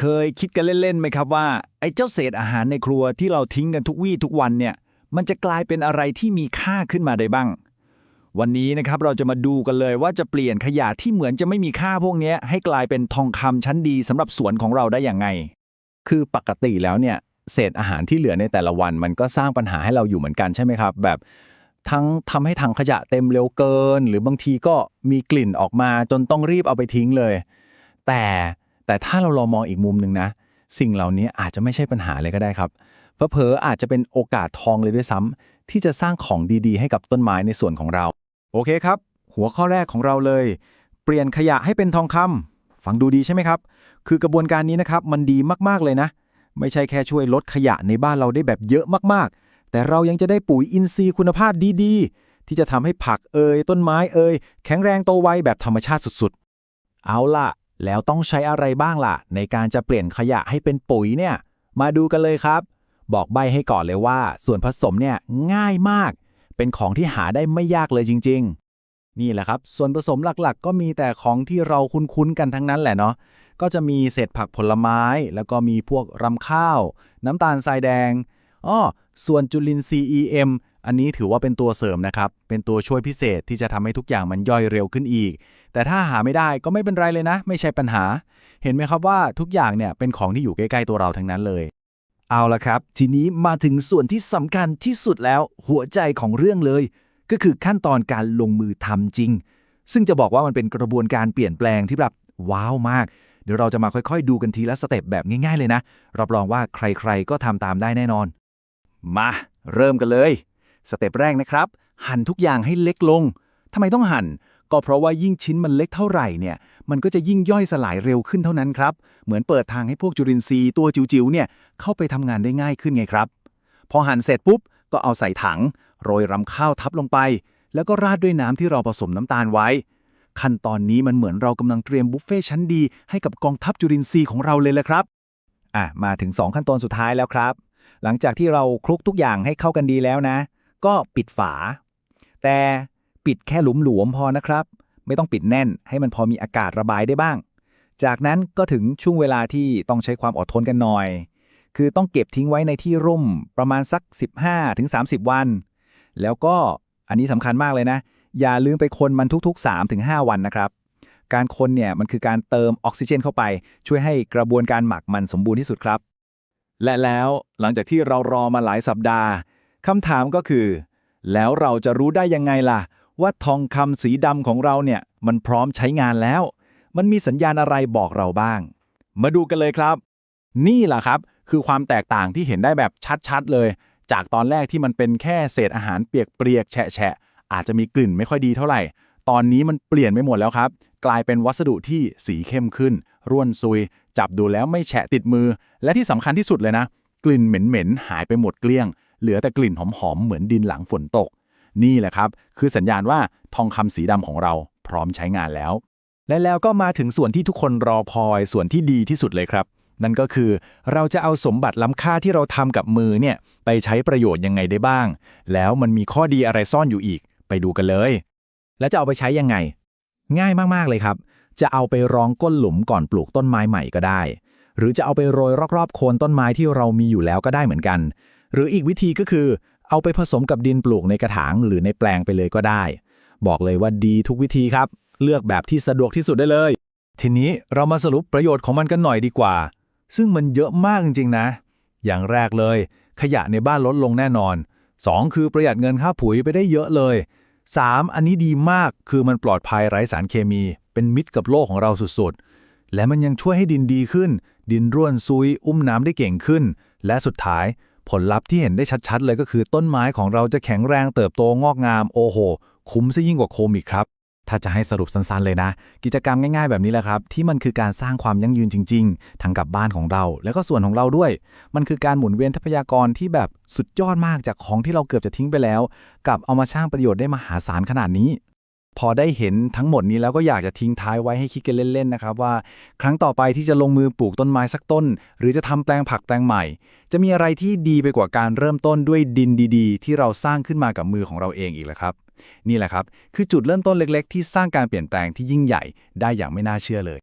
เคยคิดกันเล่นๆไหมครับว่าไอ้เจ้าเศษอาหารในครัวที่เราทิ้งกันทุกวี่ทุกวันเนี่ย มันจะกลายเป็นอะไรที่มีค่าขึ้นมาได้บ้าง วันนี้นะครับเราจะมาดูกันเลยว่าจะเปลี่ยนขยะที่เหมือนจะไม่มีค่าพวกนี้ให้กลายเป็นทองคำชั้นดีสำหรับสวนของเราได้อย่างไง คือปกติแล้วเนี่ยเศษอาหารที่เหลือในแต่ละวัน มันก็สร้างปัญหาให้เราอยู่เหมือนกันใช่ไหมครับ แบบทั้งทำให้ถังขยะเต็มเร็วเกิน หรือบางทีก็มีกลิ่นออกมาจนต้องรีบเอาไปทิ้งเลย แต่ แต่ถ้าเราลองมองอีกมุมหนึ่งนะ สิ่งเหล่านี้อาจจะไม่ใช่ปัญหาเลยก็ได้ครับเพอๆอาจจะเป็นโอกาสทองเลยด้วยซ้ำที่จะสร้างของดีๆ ให้กับต้นไม้ในส่วนของเรา โอเคครับ หัวข้อแรกของเราเลย เปลี่ยนขยะให้เป็นทองคำฟังดูดีใช่ไหมครับ คือกระบวนการนี้นะครับมันดีมากๆเลยนะ ไม่ใช่แค่ช่วยลดขยะในบ้านเราได้แบบเยอะมากๆ แต่เรายังจะได้ปุ๋ยอินทรีย์คุณภาพดีๆ ที่จะทำให้ผักเอ่ยต้นไม้เอ่ยแข็งแรงโตไวแบบธรรมชาติสุดๆ เอาล่ะ แล้วต้องใช้อะไรบ้างล่ะ ในการจะเปลี่ยนขยะให้เป็นปุ๋ยเนี่ย มาดูกันเลยครับ บอกใบให้ก่อนเลยว่า ส่วนผสมเนี่ยง่ายมาก เป็นของที่หาได้ไม่ยากเลยจริง ๆ นี่แหละครับ ส่วนผสมหลักๆ ก็มีแต่ของที่เราคุ้นๆกันทั้งนั้นแหละเนาะก็จะมีเศษผักผลไม้ แล้วก็มีพวกรำข้าว น้ำตาลทรายแดงอ้อส่วนจุลินทรีย์ EM อันนี้ถือว่าเป็นตัวเสริมนะครับ เป็นตัวช่วยพิเศษที่จะทำให้ทุกอย่างมันย่อยเร็วขึ้นอีก แต่ถ้าหาไม่ได้ก็ไม่เป็นไรเลยนะ ไม่ใช่ปัญหา เห็นไหมครับว่าทุกอย่างเนี่ยเป็นของที่อยู่ใกล้ๆตัวเราทั้งนั้นเลย เอาละครับ ทีนี้มาถึงส่วนที่สำคัญที่สุดแล้วหัวใจของเรื่องเลย ก็คือขั้นตอนการลงมือทำจริง ซึ่งจะบอกว่ามันเป็นกระบวนการเปลี่ยนแปลงที่แบบว้าวมาก เดี๋ยวเราจะมาค่อยๆ ดูกันทีละสเต็ปแบบง่ายๆเลยนะรับรองว่าใครๆก็ทำตามได้แน่นอน มา เริ่มกันเลย สเต็ปแรกนะครับ หั่นทุกอย่างให้เล็กลงทำไมต้องหั่น ก็เพราะว่ายิ่งชิ้นมันเล็กเท่าไหร่เนี่ย มันก็จะยิ่งย่อยสลายเร็วขึ้นเท่านั้นครับ เหมือนเปิดทางให้พวกจุลินทรีย์ตัวจิ๋วๆเนี่ยเข้าไปทำงานได้ง่ายขึ้นไงครับ พอหั่นเสร็จปุ๊บ ก็เอาใส่ถัง โรยรำข้าวทับลงไป แล้วก็ราดด้วยน้ำที่เราผสมน้ำตาลไว้ ขั้นตอนนี้มันเหมือนเรากำลังเตรียมบุฟเฟ่ชั้นดีให้กับกองทัพจุลินทรีย์ของเราเลยแหละครับอะมาถึง 2 ขั้นตอนสุดท้ายแล้วครับ หลังจากที่เราคลุกทุกอย่างให้เข้ากันดีแล้วนะ ก็ปิดฝา แต่ปิดแค่หลุมๆพอนะครับ ไม่ต้องปิดแน่นให้มันพอมีอากาศระบายได้บ้าง จากนั้นก็ถึงช่วงเวลาที่ต้องใช้ความอดทนกันหน่อย คือต้องเก็บทิ้งไว้ในที่ร่มประมาณสัก 15-30 วัน แล้วก็อันนี้สำคัญมากเลยนะ อย่าลืมไปคนมันทุกๆ 3-5 วันนะครับการคนเนี่ยมันคือการเติมออกซิเจนเข้าไป ช่วยให้กระบวนการหมักมันสมบูรณ์ที่สุดครับ และแล้วหลังจากที่เรารอมาหลายสัปดาห์ คำถามก็คือ แล้วเราจะรู้ได้ยังไงล่ะ ว่าทองคำสีดำของเราเนี่ย มันพร้อมใช้งานแล้ว มันมีสัญญาณอะไรบอกเราบ้าง มาดูกันเลยครับ นี่แหละครับ คือความแตกต่างที่เห็นได้แบบชัดๆเลย จากตอนแรกที่มันเป็นแค่เศษอาหารเปียกๆแฉะๆอาจจะมีกลิ่นไม่ค่อยดีเท่าไหร่ ตอนนี้มันเปลี่ยนไปหมดแล้วครับ กลายเป็นวัสดุที่สีเข้มขึ้น ร่วนซุย จับดูแล้วไม่แฉะติดมือ และที่สำคัญที่สุดเลยนะ กลิ่นเหม็นๆหายไปหมดเกลี้ยง เหลือแต่กลิ่นหอมๆเหมือนดินหลังฝนตก นี่แหละครับ คือสัญญาณว่าทองคำสีดำของเราพร้อมใช้งานแล้ว และแล้วก็มาถึงส่วนที่ทุกคนรอคอยส่วนที่ดีที่สุดเลยครับ นั่นก็คือเราจะเอาสมบัติล้ำค่าที่เราทำกับมือเนี่ยไปใช้ประโยชน์ยังไงได้บ้าง แล้วมันมีข้อดีอะไรซ่อนอยู่อีก ไปดูกันเลย แล้วจะเอาไปใช้ยังไง ง่ายมากๆเลยครับ จะเอาไปรองก้นหลุมก่อนปลูกต้นไม้ใหม่ก็ได้ หรือจะเอาไปโรยรอบๆโคนต้นไม้ที่เรามีอยู่แล้วก็ได้เหมือนกัน หรืออีกวิธีก็คือ เอาไปผสมกับดินปลูกในกระถางหรือในแปลงไปเลยก็ได้ บอกเลยว่าดีทุกวิธีครับ เลือกแบบที่สะดวกที่สุดได้เลย ทีนี้เรามาสรุปประโยชน์ของมันกันหน่อยดีกว่า ซึ่งมันเยอะมากจริงๆนะ อย่างแรกเลย ขยะในบ้านลดลงแน่นอน 2 คือประหยัดเงินค่าปุ๋ยไปได้เยอะเลย 3. อันนี้ดีมากคือมันปลอดภัยไร้สารเคมี เป็นมิตรกับโลกของเราสุดๆ และมันยังช่วยให้ดินดีขึ้น ดินร่วนซุย อุ้มน้ำได้เก่งขึ้น และสุดท้าย ผลลัพธ์ที่เห็นได้ชัดๆ เลยก็คือต้นไม้ของเราจะแข็งแรงเติบโตงอกงาม โอ้โห คุ้มซะยิ่งกว่าโคมอีกครับ ถ้าจะให้สรุปสั้นๆเลยนะ กิจกรรมง่ายๆแบบนี้แหละครับ ที่มันคือการสร้างความยั่งยืนจริง ๆ ทั้งกับบ้านของเรา แล้วก็ส่วนของเราด้วย มันคือการหมุนเวียนทรัพยากรที่แบบสุดยอดมากจากของที่เราเกือบจะทิ้งไปแล้ว กับเอามาสร้างประโยชน์ได้มหาศาลขนาดนี้ พอได้เห็นทั้งหมดนี้แล้วก็อยากจะทิ้งท้ายไว้ให้คิดกันเล่นๆนะครับว่า ครั้งต่อไปที่จะลงมือปลูกต้นไม้สักต้น หรือจะทำแปลงผักแปลงใหม่ จะมีอะไรที่ดีไปกว่าการเริ่มต้นด้วยดินดีๆ ที่เราสร้างขึ้นมากับมือของเราเองอีกแล้วครับ นี่แหละครับ คือจุดเริ่มต้นเล็ก ๆ ที่สร้างการเปลี่ยนแปลงที่ยิ่งใหญ่ได้อย่างไม่น่าเชื่อเลย